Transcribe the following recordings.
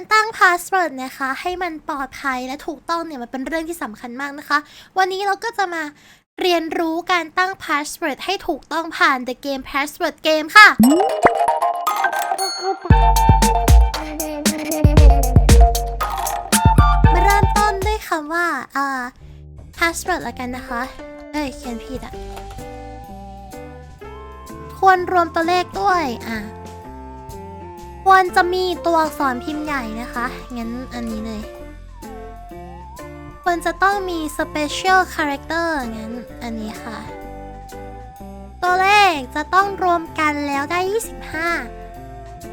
การตั้งพาสเวิร์ดนะคะ ให้มันปลอดภัยและถูกต้องเนี่ยมันเป็นเรื่องที่สำคัญมากนะคะ วันนี้เราก็จะมาเรียนรู้การตั้งพาสเวิร์ดให้ถูกต้องผ่าน The Game Password Game ค่ะ มาเริ่มต้นด้วยคำว่าอ่า password ละกันนะคะ เอ้ยเขียนผิดอะควรรวมตัวเลขด้วย อะ ควรจะมีตัวอักษรพิมพ์ใหญ่นะคะ งั้นอันนี้เลย ควรจะต้องมี special character งั้นอันนี้ค่ะ ตัวเลขจะต้องรวมกันแล้วได้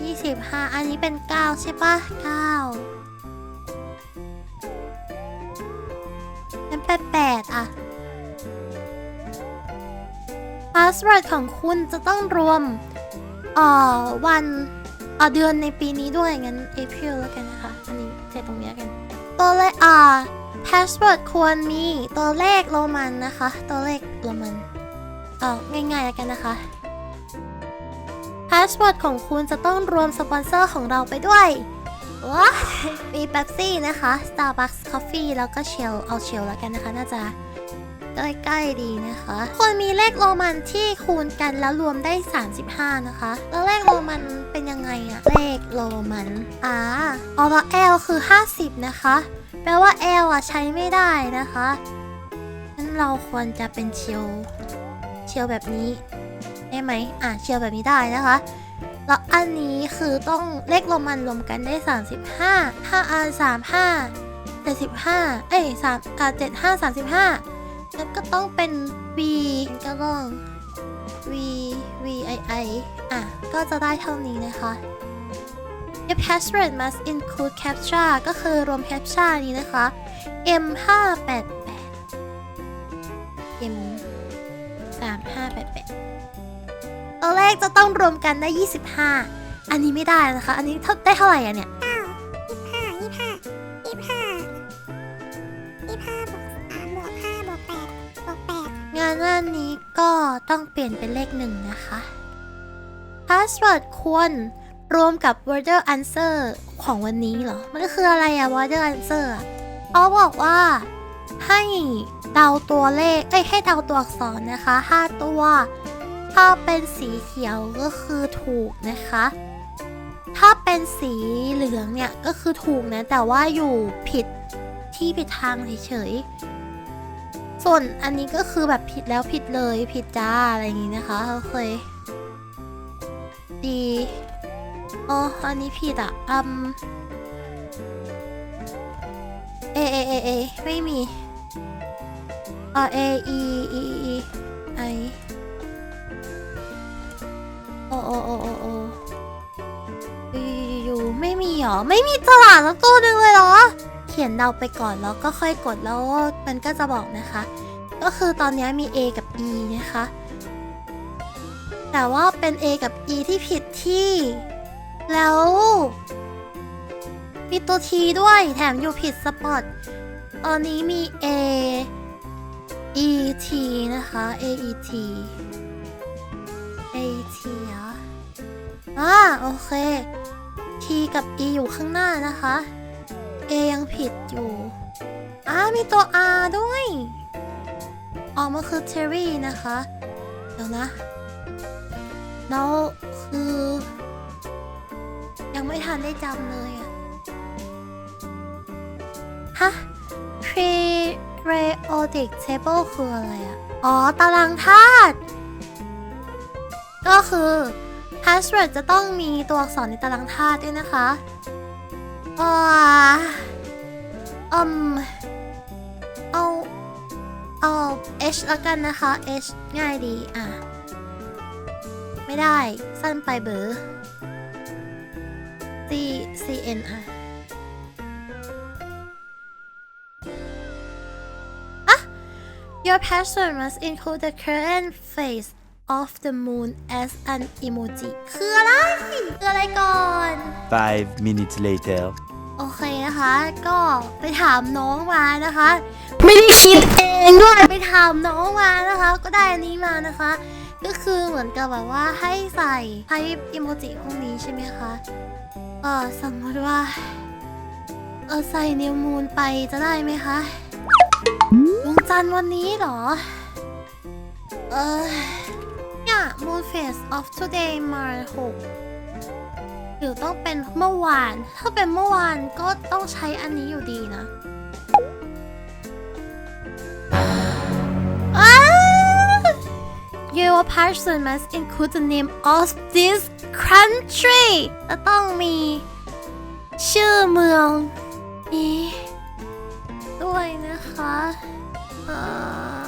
25 25 อันนี้เป็น 9 ใช่ปะ9งั้นเป็น8อะพาสเวิร์ดของคุณจะต้องรวมเอ่อวัน เอ่อเดือนในปีนี้ด้วยงั้น April แล้วกันนะคะ อันนี้เสร็จตรงเนี้ยกัน ตัวเลขอ่าพาสเวิร์ดควรมีตัวเลขโรมันนะคะ ตัวเลขโรมันเอ่อง่ายๆแล้วกันนะคะพาสเวิร์ดของคุณจะต้องรวมสปอนเซอร์ของเราไปด้วยว้ามีเ e ปซี่นะคะ Starbucks Coffee แล้วก็เชลเอาเชลแล้วกันนะคะ น่าจะ ใกล้ๆดีนะคะควรมีเลขโรมันที่คูณกันแล้วรวมได้ 35 นะคะ แล้วเลขโรมันเป็นยังไงอะเลขโรมันอ่าออ L คือ 50 นะคะ แปลว่า L อะใช้ไม่ได้นะคะงั้นเราควรจะเป็นเชลเชลแบบนี้ได้ไหมอะเชลแบบนี้ได้นะคะแล้วอันนี้คือต้องเลขโรมันรวมกันได้ 35 5 R 35 75 เอ้ย3อ่า75 35 แล้วก็ต้องเป็น V ก็ต้อง V V I I อะ ก็จะได้เท่านี้นะคะ Your password must include captcha ก็คือรวม captcha นี้นะคะ M 5 8 8 M 3 5 8 8ตัวเลขจะต้องรวมกันได้ 25 อันนี้ไม่ได้นะคะ อันนี้เท่าได้เท่าไหร่อะเนี่ย ดงานอันนี้ก็ต้องเปลี่ยนเป็นเลขหนึ่งนะคะ Password ควรรวมกับ word answer ของวันนี้เหรอ มันก็คืออะไรอะ word answer อะเขาบอกว่าให้เดาตัวเลข เอ้ย ให้เดาตัวอักษรนะคะ 5 ตัว ถ้าเป็นสีเขียวก็คือถูกนะคะ ถ้าเป็นสีเหลืองเนี่ยก็คือถูกนะ แต่ว่าอยู่ผิดที่ผิดทางเฉยๆ ส่วนอันนี้ก็คือแบบผิดแล้วผิดเลยผิดจ้าอะไรอย่างงี้นะคะโอเคดีอ๋ออันนี้ผิดอะอืมเอเอเอเอไม่มีอ่าเออีอีอีไอโอโอโอโอโออยู่ไม่มีเหรอ ไม่มีตลาดแล้วตัวหนึ่งเลยเหรอ ขียนเดาไปก่อนแล้วก็ค่อยกดแล้วมันก็จะบอกนะคะ ก็คือตอนนี้มี A กับ E นะคะ แต่ว่าเป็น A กับ E ที่ผิดที่ แล้วมีตัว T ด้วยแถมอยู่ผิดสปอตตอนนี้มี A E T นะคะ A E T A E T เหรออ่าโอเค T กับ E อยู่ข้างหน้านะคะ A ยังผิดอยู่อ่ามีตัว R ด้วย ออกมาคือ Terry นะคะ เดี๋ยวนะแล้วคือ ยังไม่ทันได้จำเลยอะฮะ Periodic Table คืออะไรอะอ๋อ ตารางธาตุก็คือ Password จะต้องมีตัวอักษรในตารางธาตุด้วยนะคะ อ่าอืมเอา เอา H แล้วกันนะคะ H ง่ายดีอะ ไม่ได้ สั้นไปเบอร์ C C N อะอะ Your password must include the current phase of the moon as an emoji คืออะไรคืออะไรก่อน Five minutes later. โอเคนะคะ ก็ไปถามน้องมานะคะ ไม่ได้คิดเองด้วยไปถามน้องมานะคะ ก็ได้อันนี้มานะคะ ก็คือเหมือนกับแบบว่าให้ใส่ให้อิโมจิพวกนี้ใช่ไหมคะเออสมมติว่าเออใส่นิวมูนไปจะได้ไหมคะดวงจันทร์วันนี้เหรอ เออ เนี่ย moon phase of today มาหกหรือต้องเป็นเมื่อวาน ถ้าเป็นเมื่อวานก็ต้องใช้อันนี้อยู่ดีนะอ้า Your person must include the name of this country จะต้องมีชื่อเมืองนี้ด้วยนะคะ เอ่อ